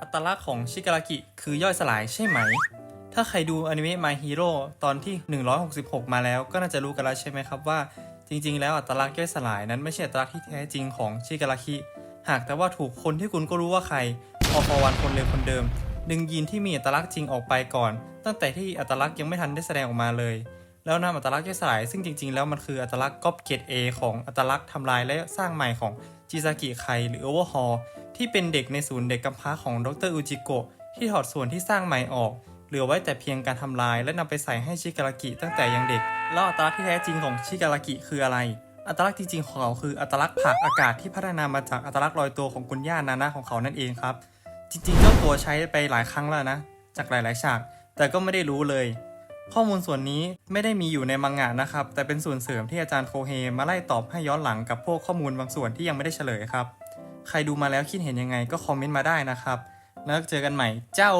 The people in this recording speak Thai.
อัตลักษณ์ของชิการากิคือย่อยสลายใช่ไหม ถ้าใครดูอนิเมะ My Hero ตอนที่ 166 มาแล้วก็น่าจะรู้กันแล้วใช่ไหมครับว่า จริง ๆ แล้วอัตลักษณ์ย่อยสลายนั้นไม่ใช่อัตลักษณ์ที่แท้จริงของชิการากิหากแต่ว่าถูกคนที่คุณก็รู้ว่าใครพอพอวันคนเดิมคนเดิม ดึงยีนที่มีอัตลักษณ์จริงออกไปก่อน ตั้งแต่ที่อัตลักษณ์ยังไม่ทันได้แสดงออกมาเลย แล้วนำอัตลักษณ์ย่อยสลาย ซึ่งจริง ๆ แล้วมันคืออัตลักษณ์ก๊อปเกรด A ของอัตลักษณ์ทำลายและสร้างใหม่ของจิซากิไคหรือโอเวอร์ฮอล ที่เป็นเด็กในศูนย์เด็กกำพร้าของดรอุจิโกะที่ถอดส่วนที่สร้างใหม่ออก เหลือไว้แต่เพียงการทำลายและนำไปใส่ให้ชิการากิตั้งแต่ยังเด็ก แล้วอัตลักษณ์ที่แท้จริงของชิการากิคืออะไร อัตลักษณ์จริงๆของเขาคืออัตลักษณ์ผักอากาศที่พัฒนามาจากอัตลักษณ์ลอยตัวของคุณย่านานะของเขานั่นเองครับ จริงๆเจ้าตัวใช้ไปหลายครั้งแล้วนะ จากหลายๆฉาก แต่ก็ไม่ได้รู้เลย ข้อมูลส่วนนี้ไม่ได้มีอยู่ในมังงะนะครับ แต่เป็นส่วนเสริมที่อาจารย์โคเฮมาไล่ตอบให้ย้อนหลังกับพวกข้อมูลบางส่วนที่ยังไม่ได้เฉลยครับ ใครดูมาแล้วคิดเห็นยังไงก็คอมเมนต์มาได้นะครับ แล้วเจอกันใหม่เจ้า